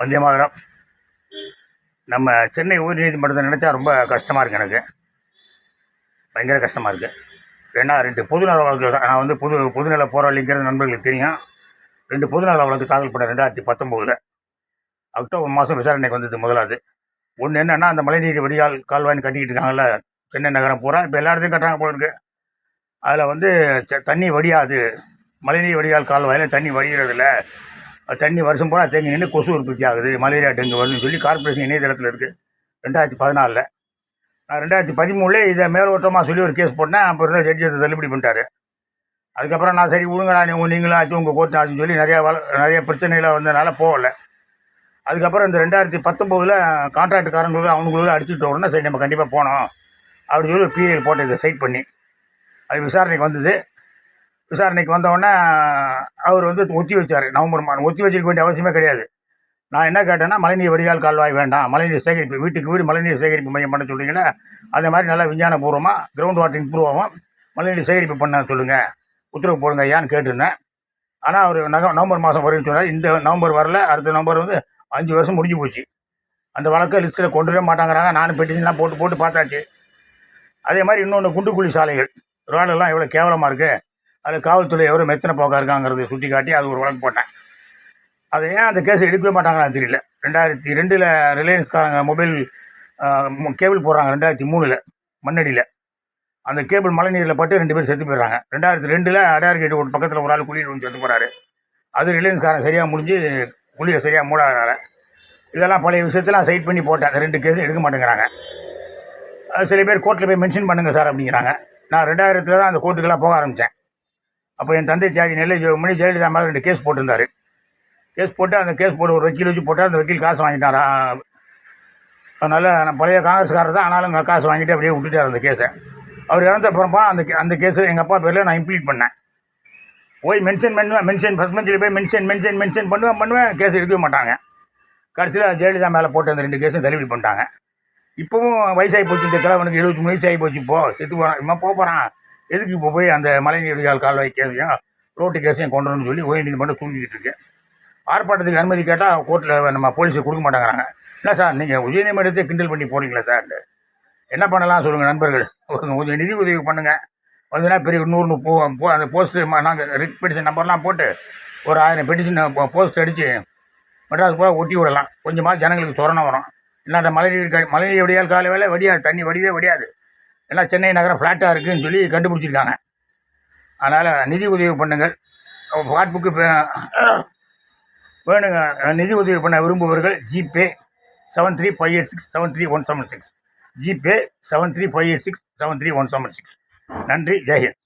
வந்தே மாதிரம். நம்ம சென்னை உயர்நீதிமன்றத்தை நினச்சா ரொம்ப கஷ்டமாக இருக்குது எனக்கு. பயங்கர கஷ்டமாக இருக்குது ஏன்னா ரெண்டு பொதுநல வழக்கு தான். நான் வந்து பொது பொதுநல போராளிங்கிறது நண்பர்களுக்கு தெரியும். ரெண்டு பொதுநல வழக்கு தாக்கல் பண்ண ரெண்டாயிரத்தி பத்தொம்போதில். அக்டோபர் மாதம் விசாரணைக்கு வந்தது முதலாவது. ஒன்று என்னென்னா அந்த மழைநீர் வடிகால் கால்வாய்னு கட்டிக்கிட்டு இருக்காங்கல்ல சென்னை நகரம் பூரா. இப்போ எல்லா இடத்தையும் கட்டுறாங்க போல இருக்கு. அதில் வந்து தண்ணி வடியாது. மழைநீர் வடிகால் கால்வாயில் தண்ணி வடிகிறதில்ல தண்ணி வருஷம் பூரா தேங்கி நின்று கொசு உற்பத்தி ஆகுது மலேரியா டெங்கு வருதுன்னு சொல்லி கார்ப்பரேஷன் இணையதளத்தில் இருக்குது ரெண்டாயிரத்தி பதினாலில். நான் ரெண்டாயிரத்தி பதிமூணுல இதை மேலோட்டமாக சொல்லி ஒரு கேஸ் போட்டேன். அப்புறம் தான் ஜட்ஜி அதை தள்ளுபடி பண்ணிட்டாரு. அதுக்கப்புறம் நான் சரி விடுங்கடா நீ நீங்களும் ஆச்சு உங்கள் கோர்ட்டு ஆச்சுன்னு சொல்லி நிறையா வள நிறைய பிரச்சனைகளை வந்ததுனால போகல. அதுக்கப்புறம் இந்த ரெண்டாயிரத்தி பத்தொம்போதில் கான்ட்ராக்டுக்காரங்களுக்கு அவங்களுக்குள்ள அடிச்சுட்டு உடனே சரி நம்ம கண்டிப்பாக போனோம். அப்படின்னு சொல்லி பிஎல் போட்டு இதை சைட் பண்ணி அது விசாரணைக்கு வந்தது. விசாரணைக்கு வந்தவுடனே அவர் வந்து ஒத்தி வச்சார். நவம்பர் மாதம். ஒத்தி வச்சிருக்க வேண்டிய அவசியமே கிடையாது. நான் என்ன கேட்டேன்னா மழைநீர் வடிகால் கால்வாய் வேண்டாம். மழைநீர் சேகரிப்பு வீட்டுக்கு வீடு மழைநீர் சேகரிப்பு மையம் பண்ண சொல்றீங்கன்னா அதே மாதிரி நல்லா விஞ்ஞானபூர்வமாக கிரவுண்ட் வாட்டர் இம்ப்ரூவ் ஆகும் மழைநீர் சேகரிப்பு பண்ண சொல்லுங்கள் உத்தரவு போடுங்க ஐயான்னு கேட்டிருந்தேன். ஆனால் அவர் நக நவம்பர் மாதம் வரும்னு சொன்னார். இந்த நவம்பர் வரல. அடுத்த நவம்பர் வந்து அஞ்சு வருஷம் முடிஞ்சு போச்சு. அந்த வழக்கை லிஸ்ட்டில் கொண்டுவே மாட்டாங்கிறாங்க. நானும் பெட்டிஷன்லாம் போட்டு போட்டு பார்த்தாச்சு. அதே மாதிரி இன்னொன்று குண்டுக்குழி சாலைகள். ரோடெல்லாம் எவ்வளோ கேவலமாக இருக்குது அது காவல்துறை எவ்வளோ மெத்தனை போக்கா இருக்காங்கிறத சுட்டி காட்டி அது ஒரு வழக்கு போட்டேன். அதை ஏன் அந்த கேஸ் எடுக்கவே மாட்டாங்கன்னு தெரியல. ரெண்டாயிரத்தி ரெண்டில் ரிலையன்ஸ்காரங்க மொபைல் கேபிள் போடுறாங்க ரெண்டாயிரத்தி மூணில் மண்ணடியில் அந்த கேபிள் மழை நீரில் பட்டு ரெண்டு பேர் செத்து போயிடுறாங்க. ரெண்டாயிரத்தி ரெண்டில் அடையார் கேட்டு ஒரு பக்கத்தில் ஒரு ஆள் குழியில் வந்து செத்து போகிறாரு அது ரிலையன்ஸ்காரன் சரியாக முடிஞ்சு குழியை சரியாக மூடாதனால. இதெல்லாம் பழைய விஷயத்தெல்லாம் சைட் பண்ணி போட்டேன். அந்த ரெண்டு கேஸும் எடுக்க மாட்டேங்கிறாங்க. சில பேர் கோர்ட்டில் போய் மென்ஷன் பண்ணுங்கள் சார் அப்படிங்கிறாங்க. நான் ரெண்டாயிரத்தில் தான் அந்த கோர்ட்டுக்கெல்லாம் போக ஆரம்பித்தேன் அப்போ என் தந்தை தியாகி நெல்லை மணி ஜெயலலிதா மேலே ரெண்டு கேஸ் போட்டிருந்தார். கேஸ் போட்டு அந்த கேஸ் போட்டு ஒரு வக்கீல் வச்சு போட்டால் அந்த வக்கீல் காசு வாங்கிட்டாரா? அதனால் நான் பழைய காங்கிரஸ்காரர் தான் ஆனாலும் காசு வாங்கிட்டு அப்படியே விட்டுட்டார் அந்த கேஸை. அவர் இறந்த அப்புறமா அந்த அந்த கேஸை எங்கள் அப்பா பேரில் நான் இம்ப்ளீட் பண்ணேன். போய் மென்ஷன் பண்ணுவேன் மென்ஷன் ஃபஸ்ட் மந்தில் போய் மென்ஷன் மென்ஷன் மென்ஷன் பண்ணுவேன் பண்ணுவேன் கேஸ் எடுக்கவே மாட்டாங்க. கடைசியில் ஜெயலலிதா மேலே போட்டு அந்த ரெண்டு கேஸும் தள்ளுபடி பண்ணிட்டாங்க. இப்போவும் வயசாகி போச்சு இந்த கிழவனுக்கு எழுபத்தி மூணு வயசாகி போச்சு போ செத்து போகிறான் இவன் போக போகிறான் எதுக்கு இப்போ போய் அந்த மழைநீர் கால்வாய் கேஸையும் ரோட்டு கேஸையும் கொண்டு வரணும்னு சொல்லி உயர் நீதிமன்றம் தூங்கிக்கிட்டு ஆர்ப்பாட்டத்துக்கு அனுமதி கேட்டால் கோர்ட்டில் நம்ம போலீஸுக்கு கொடுக்க மாட்டேங்கிறாங்க. இல்லை சார் நீங்கள் உயர்நீதிமன்றத்தை கிண்டல் பண்ணி போகிறீங்களா சார்? என்ன பண்ணலாம் சொல்லுங்கள் நண்பர்கள். கொஞ்சம் நிதி உதவி பண்ணுங்கள் வந்துன்னா பெரிய நூறு போ அந்த போஸ்ட்டு நாங்கள் ரிட் பெட்டிஷன் நம்பர்லாம் போட்டு ஒரு ஆயிரம் பெட்டிஷன் போஸ்ட் அடித்து மெட்ராஸ் பூரா ஒட்டி விடலாம். கொஞ்சமாக ஜனங்களுக்கு சொரணம் வரும். இல்லை அந்த மழை நீர் மழை நீர் வடியால் காலை வேலை வடியாது தண்ணி வடியவே வடியாது. எல்லாம் சென்னை நகரம் ஃப்ளாட்டாக இருக்குதுன்னு சொல்லி கண்டுபிடிச்சிருக்காங்க. அதனால் நிதி உதவி பண்ணுங்கள். வாட்புக்கு வேணுங்க. நிதி உதவி பண்ண விரும்புபவர்கள் GPay seven three five eight six seven three one seven six GPay seven three five eight six seven three one seven six நன்றி. ஜெயஹிந்த்